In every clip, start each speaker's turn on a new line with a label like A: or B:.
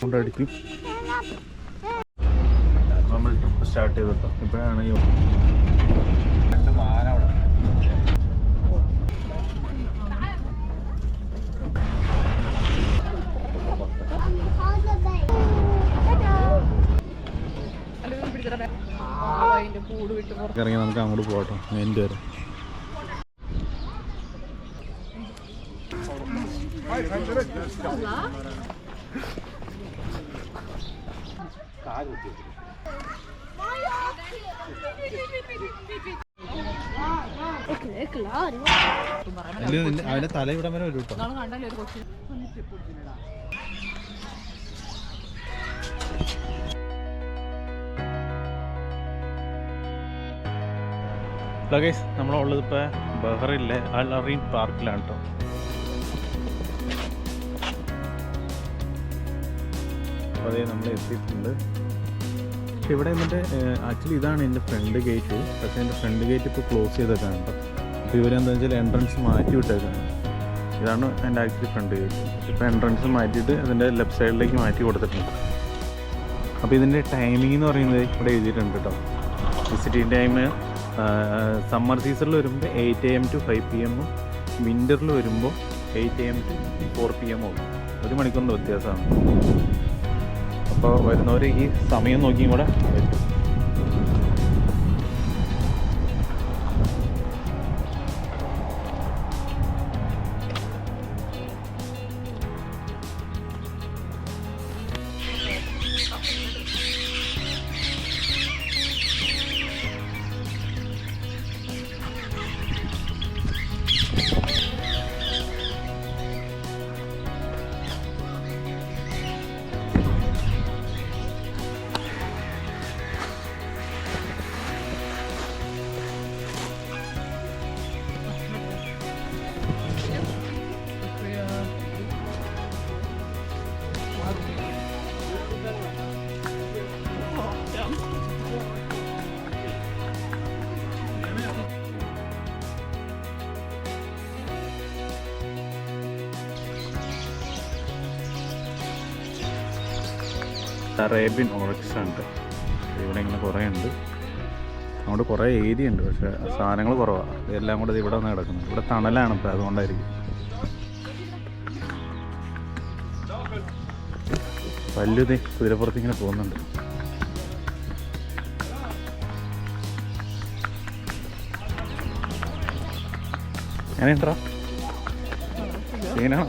A: കൊണ്ടടിക്കും. നമ്മൾ trip start ചെയ്തിട്ടോ. ഇപ്പോഴാണ് രണ്ട് മാന അവിടെ. ഇറങ്ങി നമുക്ക് അങ്ങോട്ട് പോകട്ടോ. എന്റെ വരെ. അവന്റെ തല ഇവിടെ വരെ കേട്ടോ ലഗേജ് നമ്മളുള്ളത് ഇപ്പോൾ ബഹ്റിലെ അൽ അറീൻ പാർക്കിലാണ് കേട്ടോ അപ്പോൾ അതേ നമ്മൾ എത്തിയിട്ടുണ്ട്. പക്ഷെ ഇവിടെ എന്നിട്ട് ആക്ച്വലി ഇതാണ് എന്റെ ഫ്രണ്ട് ഗേറ്റ്. പക്ഷേ എന്റെ ഫ്രണ്ട് ഗേറ്റ് ഇപ്പോൾ ക്ലോസ് ചെയ്തേക്കാണ് കേട്ടോ. അപ്പോൾ ഇവരെന്താ വെച്ചാൽ എൻട്രൻസ് മാറ്റി വിട്ടേക്കാണ്. ഇതാണ് എന്റെ ആക്ച്വലി ഫ്രണ്ട് ഗേറ്റ്. ഇപ്പോൾ എൻട്രൻസ് മാറ്റിയിട്ട് അതിന്റെ ലെഫ്റ്റ് സൈഡിലേക്ക് മാറ്റി കൊടുത്തിട്ടുണ്ട്. അപ്പോൾ ഇതിന്റെ ടൈമിംഗ് എന്ന് പറയുന്നത് ഇവിടെ എഴുതിയിട്ടുണ്ട് കേട്ടോ. വിസിറ്റിംഗ് ടൈം സമ്മർ സീസണിൽ വരുമ്പോൾ eight A M to five P എമ്മും വിന്ററിൽ വരുമ്പോൾ eight A M to four P എമ്മും ഒരു മണിക്കൂറിന്റെ വ്യത്യാസമാണ്. അപ്പോൾ വരുന്നവർ ഈ സമയം നോക്കിയും കൂടെ വരും അറേബ്യൻ ഓറക്സ് ഉണ്ട്. ഇവിടെ ഇങ്ങനെ കുറേ ഉണ്ട്. അങ്ങോട്ട് കുറേ ഏരിയ ഉണ്ട് പക്ഷേ സാധനങ്ങൾ കുറവാണ് ഇതെല്ലാം കൂടെ ഇവിടെ വന്ന് കിടക്കുന്നത് ഇവിടെ തണലാണ് ഇപ്പോൾ അതുകൊണ്ടായിരിക്കും. വലുതേ കുതിരപ്പുറത്ത് ഇങ്ങനെ പോകുന്നുണ്ട്. എങ്ങനെയുണ്ടോ സീനാണോ?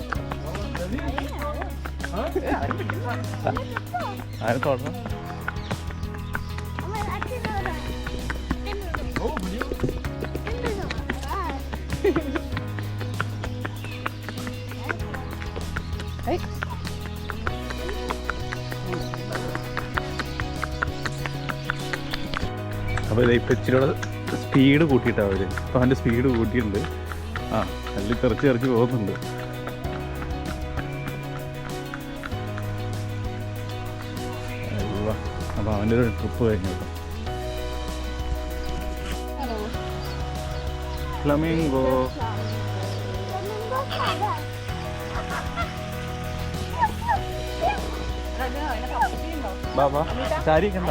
A: ആരും തൊടണം അപ്പോൾ ഇത് ഇപ്പം ഇച്ചിരി സ്പീഡ് കൂട്ടിയിട്ടാണ് അവർ ഇപ്പം അവന്റെ സ്പീഡ് കൂട്ടിയിട്ടുണ്ട്. ആ നല്ല തെറിച്ച് തെറിച്ച് പോകുന്നുണ്ട്. ഒരു ട്രിപ്പ് കഴിഞ്ഞു കേട്ടോ ഫ്ലമിംഗോ ബാബാ സാരി കണ്ട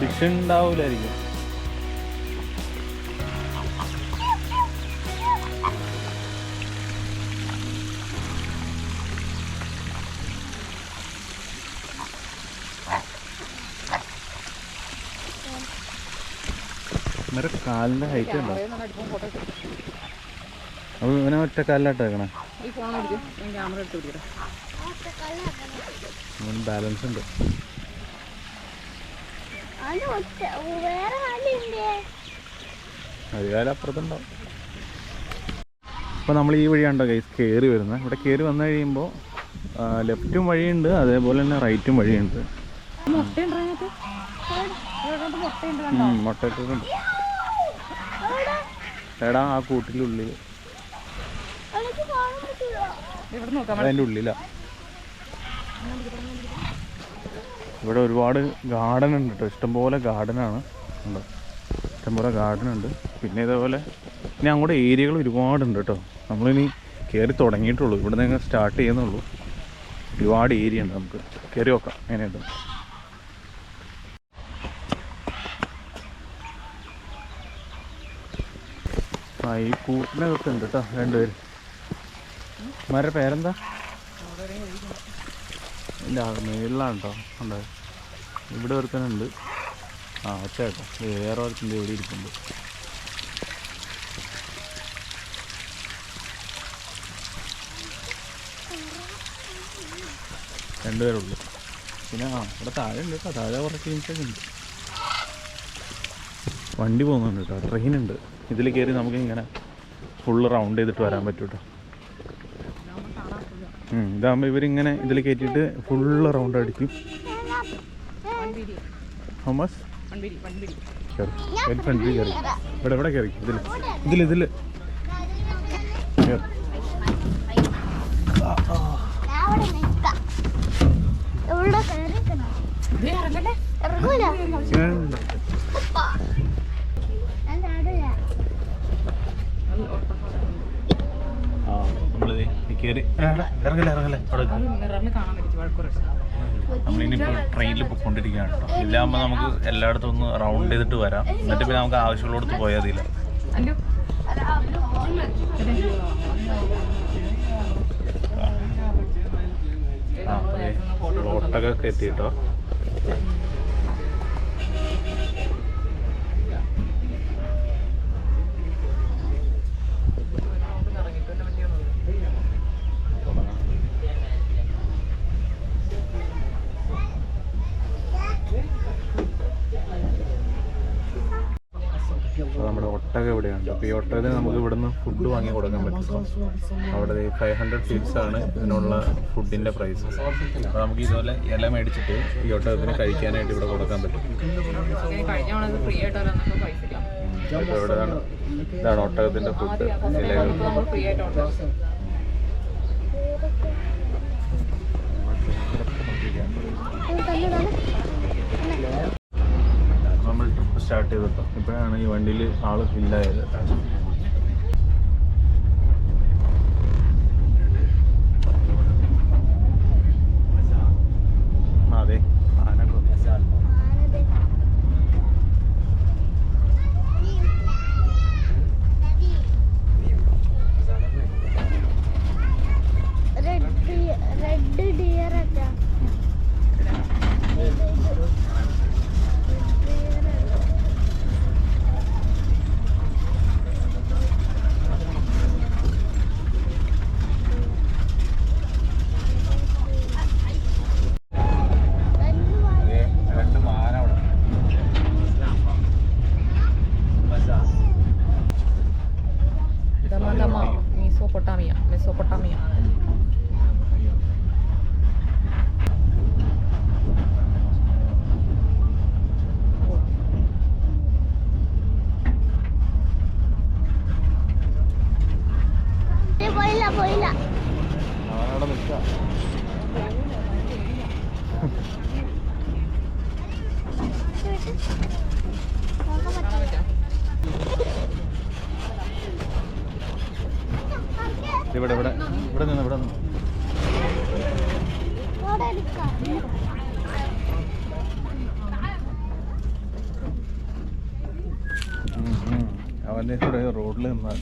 A: ഫിഷ് ഉണ്ടാവൂലായിരിക്കും ഇവരെ ഹൈറ്റ് ഉണ്ടോ? അപ്പോൾ ഇവനെ ഒറ്റ കാലിലാട്ടേക്കണേ
B: ഈ ഫോൺ എടുക്കും. ക്യാമറ എടുത്ത് പിടിക്കട്ടെ.
A: അവന് ബാലൻസ് ഉണ്ട്. അപ്പുറത്തുണ്ടാവും. അപ്പോൾ നമ്മൾ ഈ വഴിയാണ്ടോ ഗൈസ് കയറി വരുന്നത് ഇവിടെ കയറി വന്നു കഴിയുമ്പോൾ ലെഫ്റ്റും വഴിയുണ്ട് അതേപോലെ തന്നെ റൈറ്റും വഴിയുണ്ട്. എടാ ആ കൂട്ടിലുള്ളിൽ അതിന്റെ ഉള്ളിലാ. ഇവിടെ ഒരുപാട് ഗാർഡൻ ഉണ്ട് കേട്ടോ ഇഷ്ടംപോലെ ഗാർഡനാണ് ഉണ്ടോ? ഇഷ്ടംപോലെ ഗാർഡൻ ഉണ്ട്. പിന്നെ ഇതേപോലെ ഇനി അങ്ങോട്ട് ഏരിയകൾ ഒരുപാടുണ്ട് കേട്ടോ നമ്മളിനി കയറി തുടങ്ങിയിട്ടുള്ളൂ. ഇവിടെ നിന്ന് സ്റ്റാർട്ട് ചെയ്യുന്നുള്ളൂ. ഒരുപാട് ഏരിയ ഉണ്ട് നമുക്ക്. കയറി നോക്കാം. എങ്ങനെയുണ്ട്? ആ ഈ കൂട്ടിനകത്തുണ്ട് കേട്ടോ രണ്ടുപേര്. മാരുടെ പേരെന്താ? ഇല്ല മേളിലാണ് കേട്ടോ ഉണ്ട്. ഇവിടെ ഒരുത്തനുണ്ട്. ആ ഒറ്റ കേട്ടോ. വേറെ ഒരുത്തന്റെ ഇവിടെ ഇരിക്കുന്നുണ്ട് രണ്ടുപേരുള്ളൂ. പിന്നെ ആ ഇവിടെ താഴെ ഉണ്ട് കേട്ടോ. താഴെ കുറച്ച് ടീംസൊക്കെ ഉണ്ട്. വണ്ടി പോകുന്നുണ്ട് കേട്ടോ. ട്രെയിൻ ഉണ്ട്. ഇതിൽ കയറി നമുക്ക് ഇങ്ങനെ ഫുള്ള് റൗണ്ട് ചെയ്തിട്ട് വരാൻ പറ്റും കേട്ടോ ഉം, ഇതാകുമ്പോൾ ഇവരിങ്ങനെ ഇതിൽ കയറ്റിയിട്ട് ഫുള്ള് റൗണ്ട് അടിക്കും.
B: വൺപിരി
A: ഹോമസ്?
B: വൺപിരി വൺപിരി
A: കയറി ഒരു ഫ്രണ്ടിൽ കയറി ഇവിടെ ഇവിടെ കയറി ഇതിൽ ഇതിൽ ഇതിൽ
C: അവിടെ നിൽക്കാം ഇവിടെ കയറിക്കണം
B: ഇത്
C: ഇറങ്ങൂല ഉപ്പ. ഞാൻ ചാടില്ല
A: ആ നമ്മളിത് കയറി. ഇറങ്ങല്ലേ ഇറങ്ങല്ലേ. അവിടെ നമ്മളിനിപ്പോൾ ട്രെയിനിൽ പോയിക്കൊണ്ടിരിക്കുകയാണ് കേട്ടോ. ഇല്ലാകുമ്പോൾ നമുക്ക് എല്ലായിടത്തും ഒന്ന് റൗണ്ട് ചെയ്തിട്ട് വരാം. എന്നിട്ട് പിന്നെ നമുക്ക് ആവശ്യമുള്ളിടത്ത് പോയാൽ മതിയില്ല
B: അല്ലോ.
A: ആ അതെ. ഒട്ടകൊക്കെ ഒട്ടകം ഇവിടെയുണ്ട്. അപ്പോൾ ഈ ഒട്ടകത്തിന് നമുക്ക് ഇവിടുന്ന് ഫുഡ് വാങ്ങി കൊടുക്കാൻ പറ്റും. അവിടെ ഫൈവ് ഹൺഡ്രഡ് ഫീറ്റ്സ് ആണ് ഇതിനുള്ള ഫുഡിന്റെ പ്രൈസ് അപ്പോൾ നമുക്ക് ഇതുപോലെ ഇല മേടിച്ചിട്ട് ഈ ഒട്ടകത്തിന് കഴിക്കാനായിട്ട് ഇവിടെ കൊടുക്കാൻ പറ്റും. ഇതാണ് ഒട്ടകത്തിന്റെ ഫുഡ് ഇലകൾ
B: നമ്മൾ ഫ്രീ ആയിട്ടുണ്ട്
A: നമ്മൾ ട്രിപ്പ് സ്റ്റാർട്ട് ചെയ്തിട്ടോ ഇപ്പോഴാണ് ഈ വണ്ടിയിൽ ആൾ ഫില്ലായത് അതെ ആനക്കൊ
C: റെഡ് റെഡ് ഡിയർ ഒക്കെ
A: ദേ, രണ്ട് മാന അവിടെ
B: ദമ ദമ മീസോപ്പൊട്ടാമിയ മെസോപ്പൊട്ടാമിയ
C: പോയില്ല പോയില്ല
A: അവനവിടെ നിൽക്കാം
C: നോക്കാൻ പറ്റില്ല
A: ഇവിടെ ഇവിടെ ഇവിടെ നിന്ന് ഇവിടെ നിന്ന്
C: ഇവിടെ എടുക്കാം
A: ഉം, ഉം. അവന്റെ കൂടെ റോഡിൽ നിന്നാൽ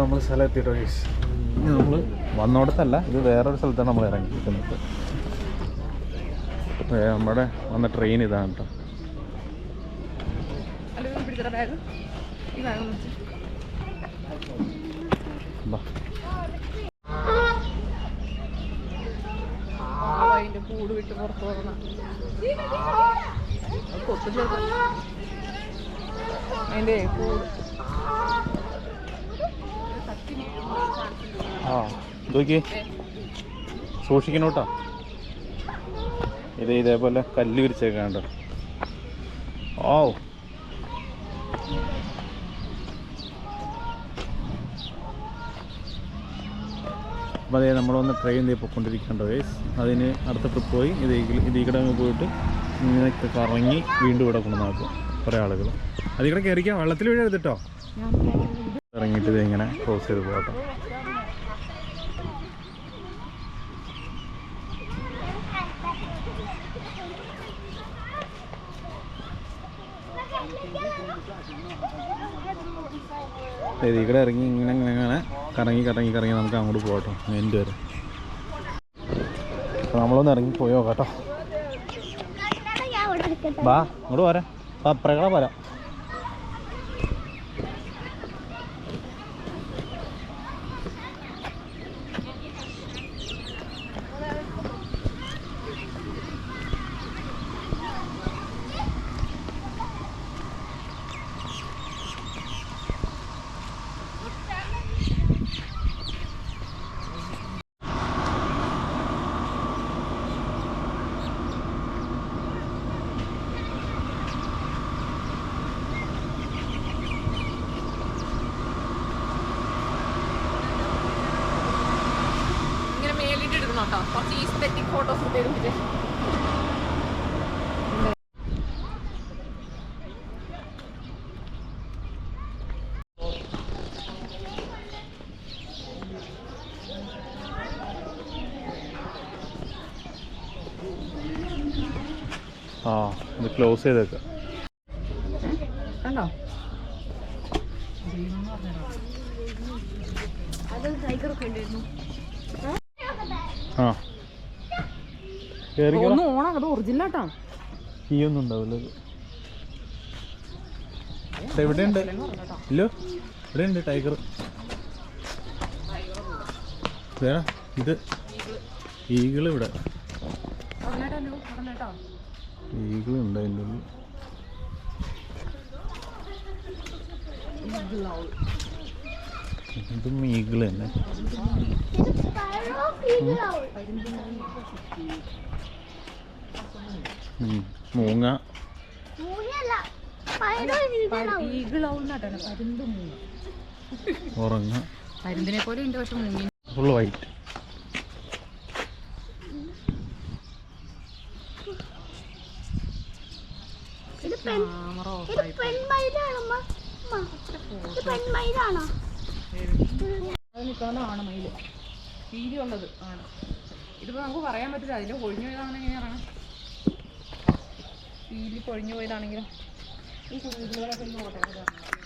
A: നമ്മൾ സ്ഥലം എത്തിയിട്ടോ ഗൈസ് ഇനി നമ്മൾ വന്നോടത്തല്ല ഇത് വേറൊരു സ്ഥലത്താണ് നമ്മൾ ഇറങ്ങി നിൽക്കുന്നത് നമ്മുടെ വന്ന ട്രെയിൻ ഇതാണ് കേട്ടോ
B: കൂട് വിട്ട് പുറത്തു ചേർത്ത് അതിന്റെ കൂട്
A: ആ നോക്കി. സൂക്ഷിക്കണം കേട്ടോ ഇത് ഇതേപോലെ കല്ല് വിരിച്ചേക്കാണ്ടോ. ഓ. അപ്പോൾ അതേ നമ്മളൊന്ന് ട്രെയിൻ ചെയ്ത് പോയിക്കൊണ്ടിരിക്കേണ്ട വേസ് അതിന് അടുത്ത ട്രിപ്പ് പോയി ഇത് ഇത് ഈ അങ്ങ് പോയിട്ട് ഇങ്ങനെ കറങ്ങി വീണ്ടും ഇവിടെ കൊണ്ടുവന്നാക്കും കുറേ ആളുകൾ. അതിവിടെ കയറിക്കാം വെള്ളത്തിൽ വീഴരുത് കേട്ടോ. ഇറങ്ങിയിട്ട് ഇത് ഇങ്ങനെ ക്രോസ് ചെയ്ത് പോകട്ടോ ഇവിടെ ഇറങ്ങി ഇങ്ങനെ ഇങ്ങനെ ഇങ്ങനെ കറങ്ങി കറങ്ങി കറങ്ങി നമുക്ക് അങ്ങോട്ട് പോകട്ടോ എന്റെ വരെ അപ്പോൾ നമ്മളൊന്ന് ഇറങ്ങി പോയോ കേട്ടോ വാ അങ്ങോട്ട് പോരാ. അപ്പുറകളെ പോരാ
B: ഇങ്ങനെ മേലിട്ട് എടുക്കണം കേട്ടോ കുറച്ച് ഈസ്തെറ്റിക് ഫോട്ടോസ് തരും
A: ആ ഇത് ക്ലോസ് ചെയ്തേക്കാം.
B: കണ്ടോ?
C: അത്
A: ആ
B: ഒന്ന് ഓണം ഒറിജിനൽ ആട്ടോ.
A: കീ ഒന്നും ഉണ്ടാവില്ല ഇത്. ഇവിടെ ഉണ്ട് ഇല്ലോ ഇവിടെ ഉണ്ട് ടൈഗർ ഇത്. ഈഗിൾ ഇവിടെ. ഉണ്ട് അതിന്റെ ഉള്ളിൽ. ഇതും ഈഗിൾ തന്നെ. മൂങ്ങ. ഉറങ്ങ
B: പരുന്തിനെ പോലെ ഉണ്ട് പക്ഷെ മൂങ്ങി
A: ഫുള്ള് വൈറ്റ്.
B: ക്യാമറ അത് നിൽക്കുന്നതാണ് മയിൽ പീലി ഉള്ളത് ആണ്. ഇതിപ്പോ നമുക്ക് പറയാൻ പറ്റില്ല. അതിന്റെ പൊഴിഞ്ഞു പോയതാണ് എങ്ങനെയാണ് പീലി പൊഴിഞ്ഞു പോയതാണെങ്കിലും? ഈ കുഞ്ഞുങ്ങളൊക്കെ ഒന്ന് നോക്കട്ടെ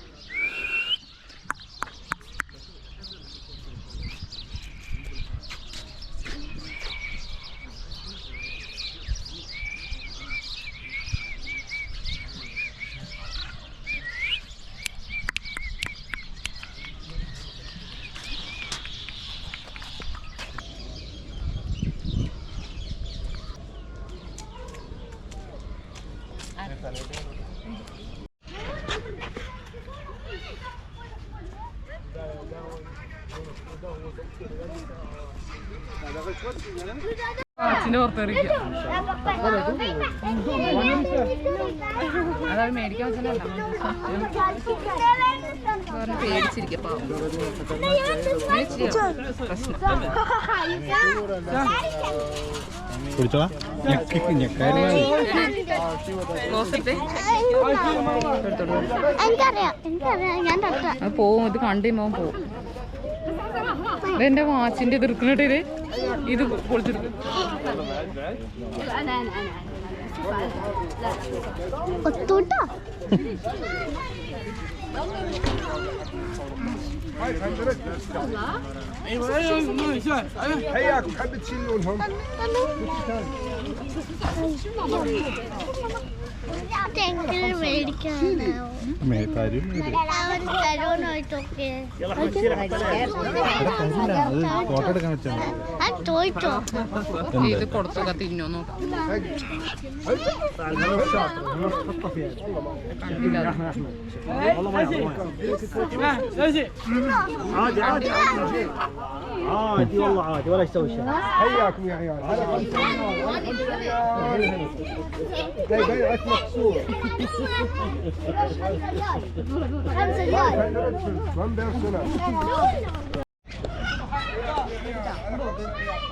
B: അച്ഛന്റെ മേടിക്കാൻ പേടിച്ചിരിക്കുക പാവം.
A: കുടിച്ചോളാം.
B: ഇത് കണ്ടു കഴിയുമ്പോൾ പോവും. ഇതെന്റെ വാച്ചിന്റെ ഇത് എടുക്കണിട്ട് ഇത് പൊളിച്ചെടുക്കും
C: ഒത്തൂട്ടോ
D: هياكم حبة تشيلونهم
C: തെങ്ങിൽ മേടിക്കാനാവും
A: മേക്കാരി
C: അവർ തരുവോന്നോയിട്ടൊക്കെ
A: അത് ഫോട്ടോ എടുക്കാൻ വെച്ചാൽ
C: അത് ചോദിച്ചോ
B: ഇത് കൊടുത്തൊക്കെ തിന്നോ നോക്കാം കണ്ടില്ല അത്.
E: عادي والله عادي ولا يسوي شيء
D: هياكم يا عيال هذا خمسة جاي بيعك مكسور
C: خمسة ريال
D: من بيرسونال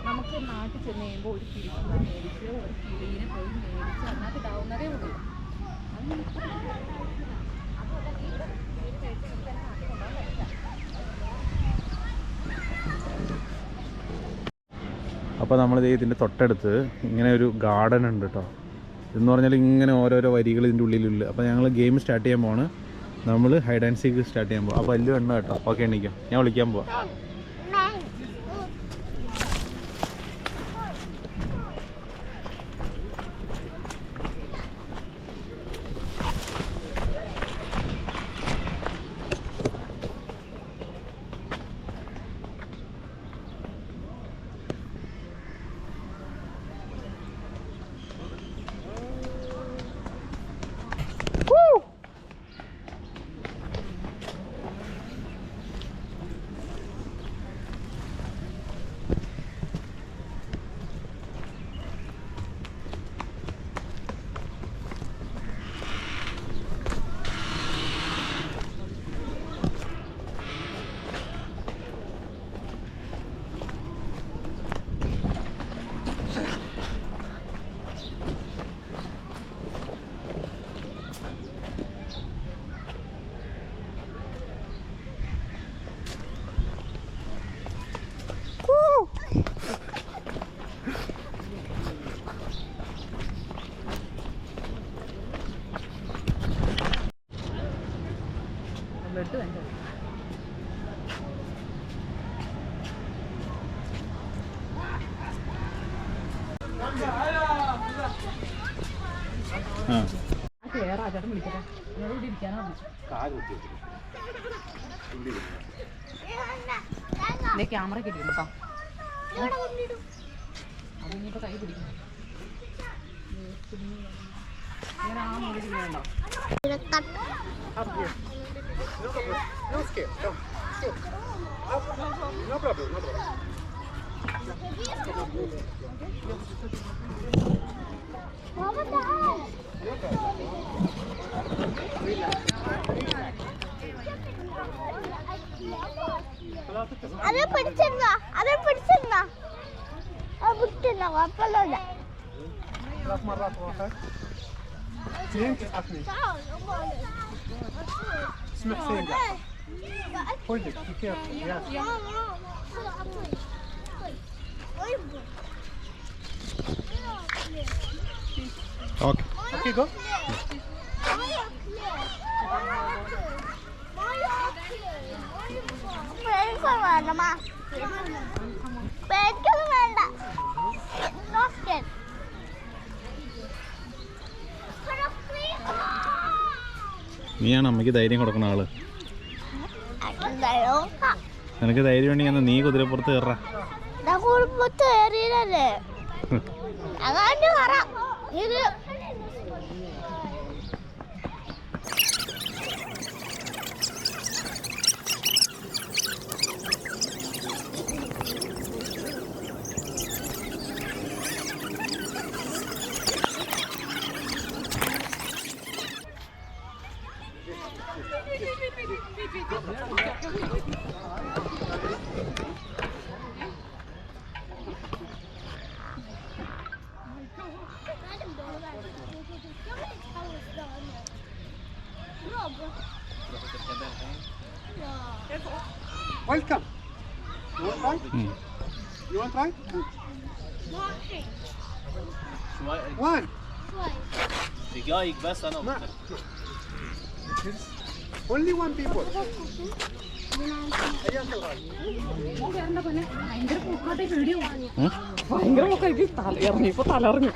B: നമുക്ക് നാട്ടിൽ ചെന്ന് കഴിയുമ്പോൾ ഒരു കിളിക്കുമ്പോൾ മേടിച്ച് ഒരു കിളീനെ പോയി മേടിച്ച് അതിനകത്ത് ഇടാവുന്നതേ ഉള്ളൂ
A: അപ്പോൾ നമ്മൾ ഇതിന്റെ തൊട്ടടുത്ത് ഇങ്ങനെ ഒരു ഗാർഡൻ ഉണ്ട് കേട്ടോ എന്ന് പറഞ്ഞാൽ ഇങ്ങനെ ഓരോരോ വരികൾ ഇതിന്റെ ഉള്ളിലുണ്ട്. അപ്പോൾ ഞങ്ങൾ ഗെയിം സ്റ്റാർട്ട് ചെയ്യാൻ പോവാണ്. നമ്മൾ ഹൈഡ് ആൻഡ് സീക്ക് സ്റ്റാർട്ട് ചെയ്യാൻ പോവാം. അപ്പോൾ വലിയ എണ്ണ കേട്ടോ. ഓക്കെ എണ്ണിക്കാം ഞാൻ വിളിക്കാൻ പോവാം
B: ബ്ലഡ് വേണ്ട
A: ആ
B: ആ കേറാ ചേട്ടൻ വിളിക്കട്ടെ എന്നോട് ഇവിടെ ഇരിക്കാനാ വിളിച്ചു എന്റെ ക്യാമറ കിട്ടിയിട്ടുണ്ട് കേട്ടോ അത് ഇനിയിപ്പോ കൈ പിടിക്കും ഇങ്ങനെ ആ മുകളിൽ വേണ്ട
D: No problem, no problem.
C: అదే పిడిచిందా అదే పిడిచిందా పుట్టిందా అప్పలో Lass
D: mal das raus. Sehen Sie das nicht? Das macht sehen Sie.
A: Hol
D: dich, die
C: Ja. Okay. Okay, go. Ja. പേടിക്കൊന്നും വേണ്ട.
A: നീയാണ് അമ്മയ്ക്ക് ധൈര്യം
C: കൊടുക്കണ ആൾ.
A: നിനക്ക് ധൈര്യം ഉണ്ടെങ്കിൽ അന്ന് നീ കുതിരപ്പുറത്ത് കയറാ
C: ഞാൻ കുടുംബത്ത്
D: Welcome. You want to try?
A: ഉം.
D: You want to try? One.
E: دقايق بس انا
D: ما. Only one people. حياك الله.
B: ഭയങ്കര പൂക്കാട്ടെ പേടിയോ
A: ഉം?
B: ഭയങ്കര പൂക്കായിട്ട് തല ഇറങ്ങിയപ്പോ തലറിഞ്ഞു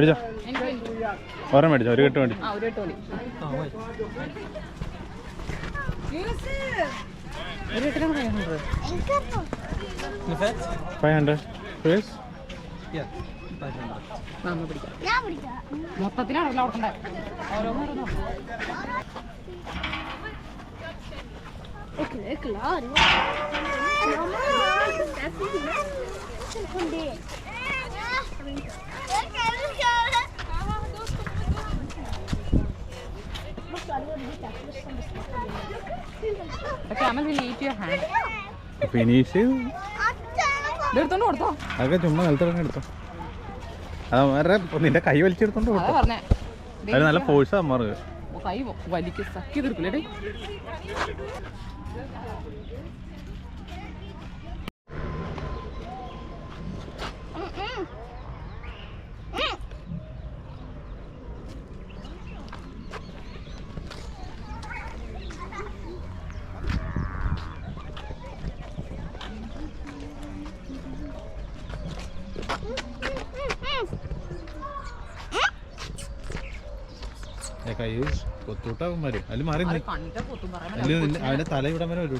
A: മേടിച്ചോ
B: വേണ്ടി.
A: ഒരെണ്ണം മേടിച്ചോ ഒരു കെട്ട്
B: എട്ടിനാണ് ഫൈവ് ഹൺഡ്രഡ് പിടിക്കാം മൊത്തത്തിലാണല്ലോ അവിടെ ഓരോന്നോരോന്നോ
C: É claro. Mamma, det är fint. Som det.
B: Camel will eat your hand
A: finish
B: ഇതെടുത്തോണ്ട് കൊടുത്തോ.
A: അതൊക്കെ ചുമ്മാ നിലത്തിറങ്ങി എടുത്തോ. അത് വേറെ നിന്റെ കൈ വലിച്ചെടുത്തോണ്ട് കൊടുത്തോ. അത് നല്ല ഫോഴ്സാ
B: ഓ, കൈ വലിക്ക് സക്കി തീർക്കില്ലേ
A: കൈ കൊത്തൂട്ടാകുമാര് അതിൽ മാറി
B: അത്
A: നില്ല്.
B: കണ്ടിട്ട് പൊത്തും പറയാൻ
A: അതിൽ അവന്റെ തല ഇവിടെ വരെ കേട്ടോ
B: ഒരു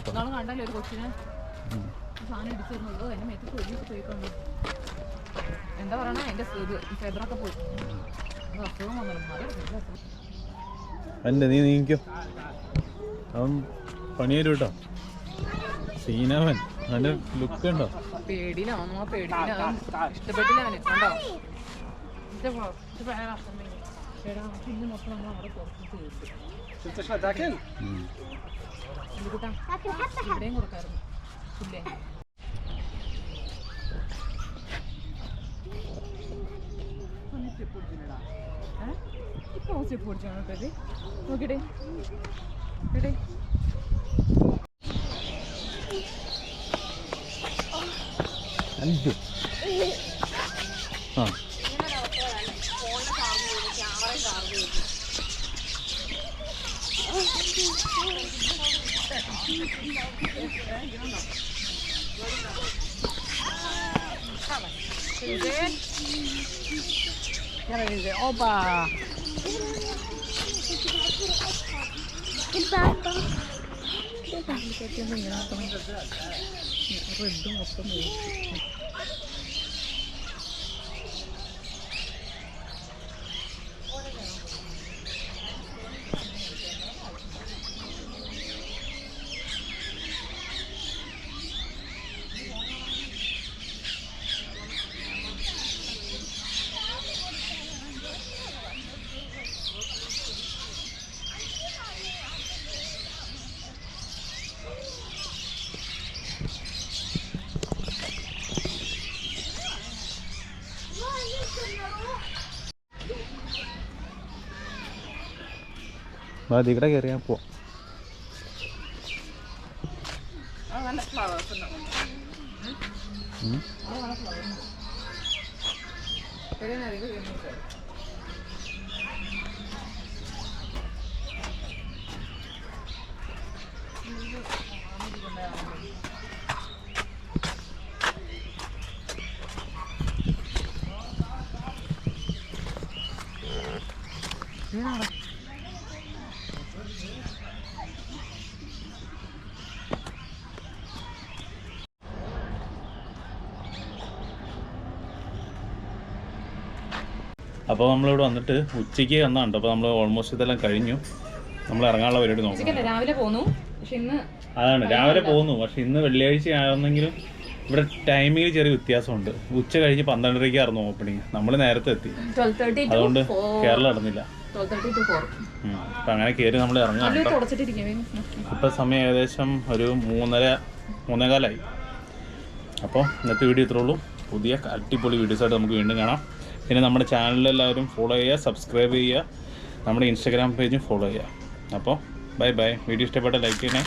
B: എന്താ പറയണ? എന്റെ പോയി. അസുഖം വന്നല്ലോ.
A: അല്ല നീ നീങ്ങിക്കോ. അവൻ പണി തരും കേട്ടോ. സീനവൻ. അവന്റെ ലുക്ക് ഉണ്ടോ
B: പേടിയില്ല അവൻ പേടിയില്ല ഇഷ്ടപ്പെട്ടില്ല അവന്. കണ്ടോ? সেটা আমাকে ইঞ্জিন
D: মতন আমরা আরো
B: പുറത്തേക്ക്
C: ചെയ്തു കൃഷ്ണ ജാക്കൻ
B: ഇവിടെയും കൊടുക്കാറുണ്ട് ഇല്ലേ ഇപ്പൊ ചെപ്പ് പൊടിച്ചാണോ കേട്ടേ നോക്കിട്ടെ. കേട്ടേ
A: അഞ്ചു Şimdi.
B: Oba.
C: Kita babbo.
A: വാ ഇതിക്കടെ കയറിയാ പോവാം അപ്പോൾ നമ്മളിവിടെ വന്നിട്ട് ഉച്ചയ്ക്ക് വന്നാണ്ട്. അപ്പോൾ നമ്മൾ ഓൾമോസ്റ്റ് ഇതെല്ലാം കഴിഞ്ഞു. നമ്മൾ ഇറങ്ങാനുള്ള പരിപാടി
B: ഉച്ചയ്ക്കല്ല? രാവിലെ പോന്നു. പക്ഷെ ഇന്ന്
A: അതാണ്. രാവിലെ പോകുന്നു പക്ഷെ ഇന്ന് വെള്ളിയാഴ്ച ആണെങ്കിലും ഇവിടെ ടൈമിങ്ങിൽ ചെറിയ വ്യത്യാസമുണ്ട്. ഉച്ച കഴിഞ്ഞ് പന്ത്രണ്ടരയ്ക്കായിരുന്നു ഓപ്പണിങ് നമ്മൾ നേരത്തെ എത്തി. അതുകൊണ്ട് കേരളം നടന്നില്ല. അപ്പം അങ്ങനെ കയറി നമ്മൾ ഇറങ്ങാം. ഇപ്പൊ സമയം ഏകദേശം ഒരു മൂന്നര മൂന്നേകാലായി. അപ്പോൾ ഇന്നത്തെ വീഡിയോ ഇത്രേ ഉള്ളൂ. പുതിയ അടിപൊളി വീഡിയോസായിട്ട് നമുക്ക് വീണ്ടും കാണാം. പിന്നെ നമ്മുടെ ചാനലിലെല്ലാവരും ഫോളോ ചെയ്യുക സബ്സ്ക്രൈബ് ചെയ്യുക. നമ്മുടെ ഇൻസ്റ്റാഗ്രാം പേജും ഫോളോ ചെയ്യുക. അപ്പോൾ ബൈ ബൈ വീഡിയോ ഇഷ്ടപ്പെട്ട ലൈക്ക് ചെയ്യണേ.